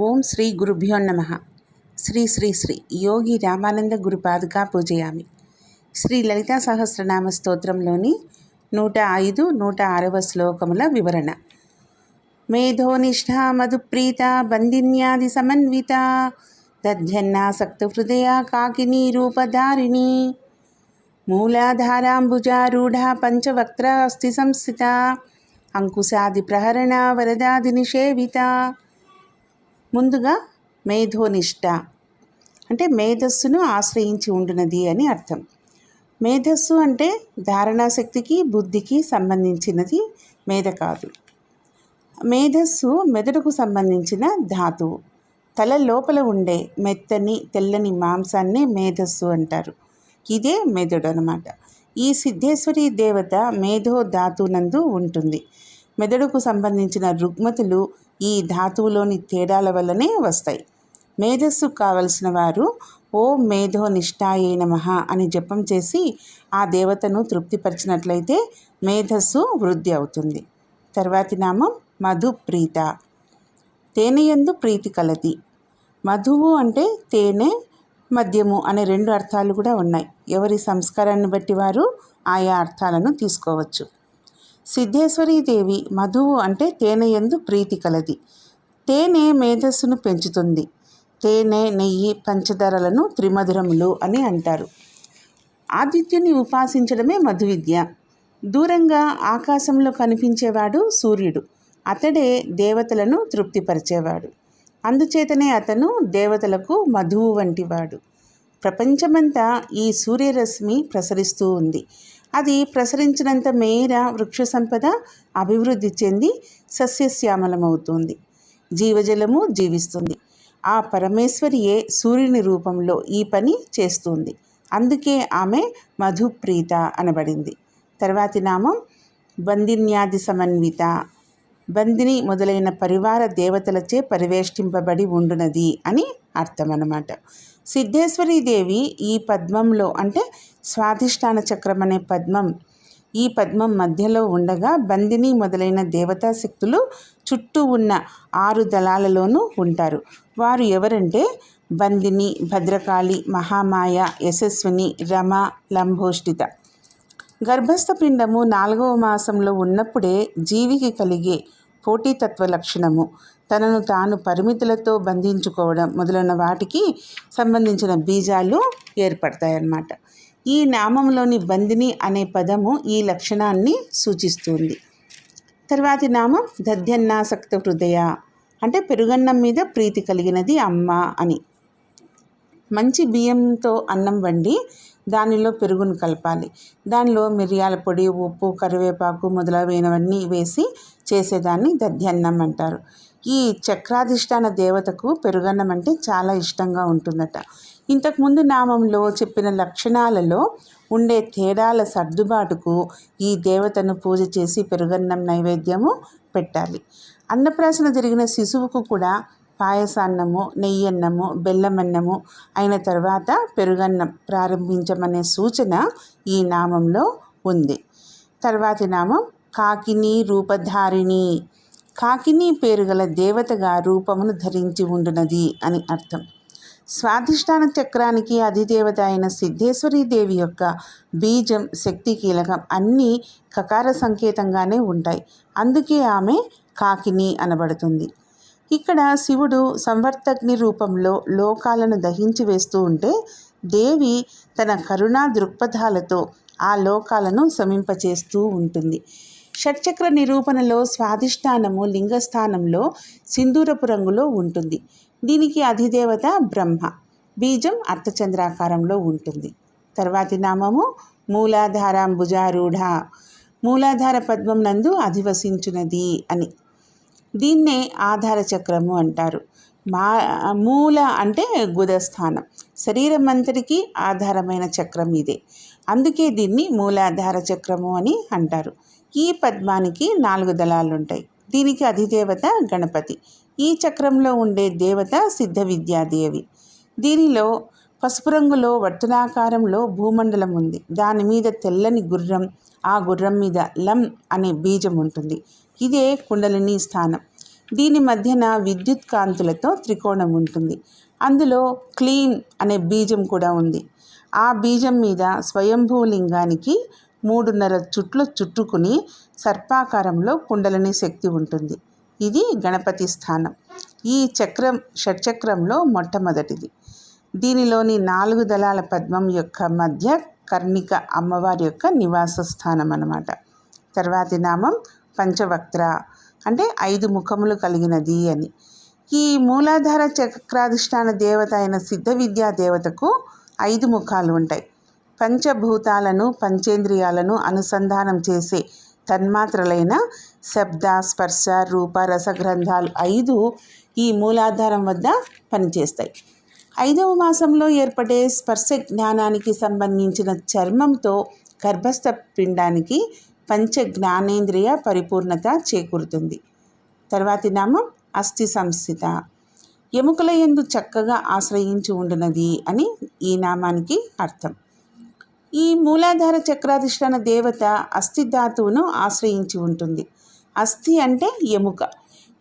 ఓం శ్రీ గురుభ్యో నమ. శ్రీ శ్రీ శ్రీ యోగి రామానంద గురుపాదుగా పూజయామి. శ్రీ లలితా సహస్రనామ స్తోత్రంలోని నూట ఐదు నూట ఆరవ శ్లోకముల వివరణ. మేధోనిష్ట మధుప్రీత బంధిన్యాది సమన్విత దధ్యన్నాసక్త హృదయ కాకిని రూపధారిణి. మూలాధారాంబుజారూఢ పంచవక్త్ర అస్థి సంస్థిత. అంకుశాది ప్రహరణ వరదాది నిషేవిత. ముందుగా మేధోనిష్ట. అంటే మేధస్సును ఆశ్రయించి ఉండునది అని అర్థం. మేధస్సు అంటే ధారణాశక్తికి బుద్ధికి సంబంధించినది మేధ కాదు మేధస్సు మెదడుకు సంబంధించిన ధాతువు తల లోపల ఉండే మెత్తని తెల్లని మాంసాన్ని మేధస్సు అంటారు. ఇదే మెదడు అనమాట ఈ సిద్ధేశ్వరి దేవత మేధో ధాతునందు ఉంటుంది. మెదడుకు సంబంధించిన రుగ్మతులు ఈ ధాతువులోని తేడాల వల్లనే వస్తాయి. మేధస్సు కావలసిన వారు ఓ మేధో నిష్ఠాయే నమ అని జపం చేసి ఆ దేవతను తృప్తిపరిచినట్లయితే మేధస్సు వృద్ధి అవుతుంది. తర్వాతి నామం మధుప్రీత తేనెయందు ప్రీతి కలది. మధువు అంటే తేనె మద్యము అనే రెండు అర్థాలు కూడా ఉన్నాయి. ఎవరి సంస్కారాన్ని బట్టి వారు ఆయా అర్థాలను తీసుకోవచ్చు. సిద్ధేశ్వరీదేవి మధువు అంటే తేనె ఎందు ప్రీతి కలది. తేనె మేధస్సును పెంచుతుంది. తేనె నెయ్యి పంచదారలను త్రిమధురములు అని అంటారు. ఆదిత్యుని ఉపాసించడమే మధు విద్య దూరంగా ఆకాశంలో కనిపించేవాడు సూర్యుడు. అతడే దేవతలను తృప్తిపరిచేవాడు. అందుచేతనే అతను దేవతలకు మధువు వంటివాడు. ప్రపంచమంతా ఈ సూర్యరశ్మి ప్రసరిస్తూ ఉంది. అది ప్రసరించినంత మేర వృక్ష సంపద అభివృద్ధి చెంది సస్యశ్యామలమవుతుంది. జీవజలము జీవిస్తుంది. ఆ పరమేశ్వరియే సూర్యుని రూపంలో ఈ పని చేస్తుంది. అందుకే ఆమె మధుప్రీత అనబడింది. తర్వాతి నామం బందిన్యాది సమన్విత. బందిని మొదలైన పరివార దేవతలచే పరివేష్టింపబడి ఉండునది అని అర్థం అన్నమాట సిద్ధేశ్వరీదేవి ఈ పద్మంలో అంటే స్వాధిష్టాన చక్రం అనే పద్మం ఈ పద్మం మధ్యలో ఉండగా బందిని మొదలైన దేవతా శక్తులు చుట్టూ ఉన్న ఆరు దళాలలోనూ ఉంటారు. వారు ఎవరంటే బందిని భద్రకాళి మహామాయ యశస్విని రమ లంభోష్ఠిత గర్భస్థ పిండము నాలుగవ మాసంలో ఉన్నప్పుడే జీవికి కలిగే పోటీతత్వ లక్షణము. తనను తాను పరిమితులతో బంధించుకోవడం మొదలైన వాటికి సంబంధించిన బీజాలు ఏర్పడతాయన్నమాట. ఈ నామంలోని బందిని అనే పదము ఈ లక్షణాన్ని సూచిస్తుంది. తర్వాతి నామం దధ్యన్నాసక్త హృదయ. అంటే పెరుగన్నం మీద ప్రీతి కలిగినది అమ్మ అని. మంచి బియ్యంతో అన్నం వండి దానిలో పెరుగును కలపాలి. దానిలో మిరియాల పొడి ఉప్పు కరివేపాకు మొదలైనవన్నీ వేసి చేసేదాన్ని దధ్యన్నం అంటారు. ఈ చక్రాధిష్టాన దేవతకు పెరుగన్నం అంటే చాలా ఇష్టంగా ఉంటుందట. ఇంతకుముందు నామంలో చెప్పిన లక్షణాలలో ఉండే తేడాల సర్దుబాటుకు ఈ దేవతను పూజ చేసి పెరుగన్నం నైవేద్యము పెట్టాలి. అన్నప్రాసన జరిగిన శిశువుకు కూడా పాయసాన్నము నెయ్యన్నము బెల్లమన్నము అయిన తర్వాత పెరుగన్నం ప్రారంభించమనే సూచన ఈ నామంలో ఉంది. తర్వాతి నామం కాకిని రూపధారిణి కాకిని పేరు గల దేవతగా రూపమును ధరించి ఉండునది అని అర్థం. స్వాధిష్టాన చక్రానికి అధిదేవత అయిన సిద్ధేశ్వరీదేవి యొక్క బీజం శక్తి కీలకం అన్నీ కకార సంకేతంగానే ఉంటాయి. అందుకే ఆమె కాకిని అనబడుతుంది. ఇక్కడ శివుడు సంవర్తగ్ని రూపంలో లోకాలను దహించి వేస్తూ ఉంటే దేవి తన కరుణా దృక్పథాలతో ఆ లోకాలను శమింపచేస్తూ ఉంటుంది. షట్చక్ర నిరూపణలో స్వాధిష్టానము లింగస్థానంలో సింధూరపు రంగులో ఉంటుంది. దీనికి అధిదేవత బ్రహ్మ. బీజం అర్థచంద్రాకారంలో ఉంటుంది. తర్వాతి నామము మూలాధారాంబుజారూఢ. మూలాధార పద్మం నందు అధివసించునది అని. దీన్నే ఆధార చక్రము అంటారు. మా మూల అంటే గుదస్థానం. శరీరం అంతటికి ఆధారమైన చక్రం ఇదే. అందుకే దీన్ని మూలాధార చక్రము అని అంటారు. ఈ పద్మానికి నాలుగు దళాలు ఉంటాయి దీనికి అధిదేవత గణపతి. ఈ చక్రంలో ఉండే దేవత సిద్ధ విద్యాదేవి దీనిలో పసుపు రంగులో వర్తులాకారంలో భూమండలం ఉంది. దాని మీద తెల్లని గుర్రం ఆ గుర్రం మీద లం అనే బీజం ఉంటుంది. ఇదే కుండలిని స్థానం. దీని మధ్యన విద్యుత్ కాంతులతో త్రికోణం ఉంటుంది. అందులో క్లీన్ అనే బీజం కూడా ఉంది. ఆ బీజం మీద స్వయంభూ లింగానికి మూడున్నర చుట్లు చుట్టుకుని సర్పాకారంలో కుండలని శక్తి ఉంటుంది. ఇది గణపతి స్థానం. ఈ చక్రం షట్చక్రంలో మొట్టమొదటిది. దీనిలోని నాలుగు దళాల పద్మం యొక్క మధ్య కర్ణిక అమ్మవారి యొక్క నివాస స్థానం అన్నమాట. తర్వాతి నామం పంచవక్త్ర. అంటే ఐదు ముఖములు కలిగినది అని. ఈ మూలాధార చక్రాధిష్టాన దేవత అయిన సిద్ధ విద్యా దేవతకు ఐదు ముఖాలు ఉంటాయి. పంచభూతాలను పంచేంద్రియాలను అనుసంధానం చేసే తన్మాత్రలైన శబ్ద స్పర్శ రూప రసగ్రంథాలు ఐదు ఈ మూలాధారం వద్ద పనిచేస్తాయి. ఐదవ మాసంలో ఏర్పడే స్పర్శ జ్ఞానానికి సంబంధించిన చర్మంతో గర్భస్థ పిండానికి పంచ జ్ఞానేంద్రియ పరిపూర్ణత చేకూరుతుంది. తర్వాతి నామం అస్థి సంస్థిత. ఎముకల ఎందు చక్కగా ఆశ్రయించి ఉండినది అని ఈ నామానికి అర్థం. ఈ మూలాధార చక్రాధిష్టాన దేవత అస్థి ధాతువును ఆశ్రయించి ఉంటుంది. అస్థి అంటే ఎముక.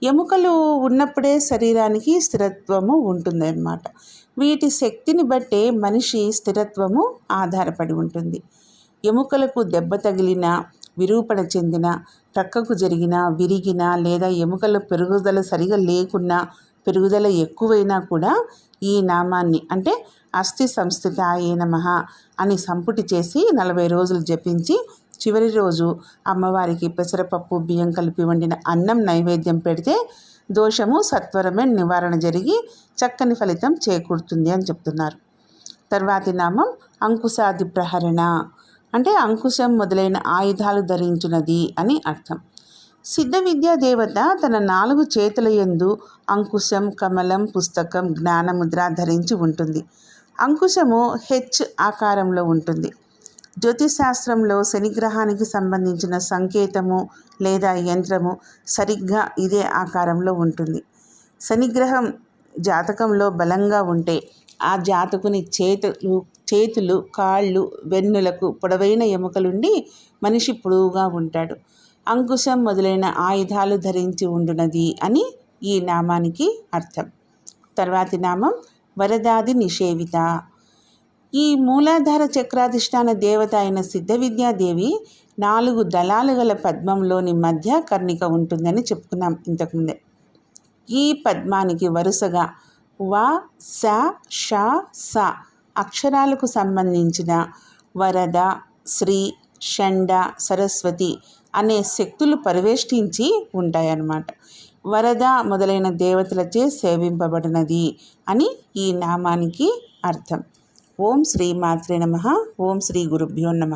ఎముకలు ఉన్నప్పుడే శరీరానికి స్థిరత్వము ఉంటుందన్నమాట. వీటి శక్తిని బట్టే మనిషి స్థిరత్వము ఆధారపడి ఉంటుంది. ఎముకలకు దెబ్బ తగిలిన విరూపణ చెందిన ప్రక్కకు జరిగిన విరిగిన లేదా ఎముకల పెరుగుదల సరిగా లేకున్నా పెరుగుదల ఎక్కువైనా కూడా ఈ నామాన్ని అంటే అస్థి సంస్థిత ఏ నమ అని సంపుటి చేసి నలభై రోజులు జపించి చివరి రోజు అమ్మవారికి పెసరపప్పు బియ్యం కలిపి వండిన అన్నం నైవేద్యం పెడితే దోషము సత్వరమే నివారణ జరిగి చక్కని ఫలితం చేకూరుతుంది అని చెప్తున్నారు. తర్వాతి నామం అంకుశాది ప్రహరణ. అంటే అంకుశం మొదలైన ఆయుధాలు ధరించినది అని అర్థం. సిద్ధ విద్యా దేవత తన నాలుగు చేతుల యందు అంకుశం కమలం పుస్తకం జ్ఞానముద్ర ధరించి ఉంటుంది. అంకుశము హెచ్ ఆకారంలో ఉంటుంది. జ్యోతిశాస్త్రంలో శనిగ్రహానికి సంబంధించిన సంకేతము లేదా యంత్రము సరిగ్గా ఇదే ఆకారంలో ఉంటుంది. శనిగ్రహం జాతకంలో బలంగా ఉంటే ఆ జాతకుని చేతులు చేతులు కాళ్ళు వెన్నులకు పొడవైన ఎముకలుండి మనిషి పొడవుగా ఉంటాడు. అంకుశం మొదలైన ఆయుధాలు ధరించి ఉండునది అని ఈ నామానికి అర్థం. తర్వాతి నామం వరదాది నిషేవిత. ఈ మూలాధార చక్రాధిష్టాన దేవత అయిన సిద్ధ విద్యాదేవి నాలుగు దళాలు గల పద్మంలోని మధ్య కర్ణిక ఉంటుందని చెప్పుకున్నాం ఇంతకుముందే. ఈ పద్మానికి వరుసగా వ స ష స అక్షరాలకు సంబంధించిన వరద శ్రీ షండ సరస్వతి అనే శక్తులు పరివేష్టించి ఉంటాయన్నమాట. వరద మొదలైన దేవతలచే సేవింపబడినది అని ఈ నామానికి అర్థం. ఓం శ్రీ మాత్రే నమ. ఓం శ్రీ గురుభ్యో నమ.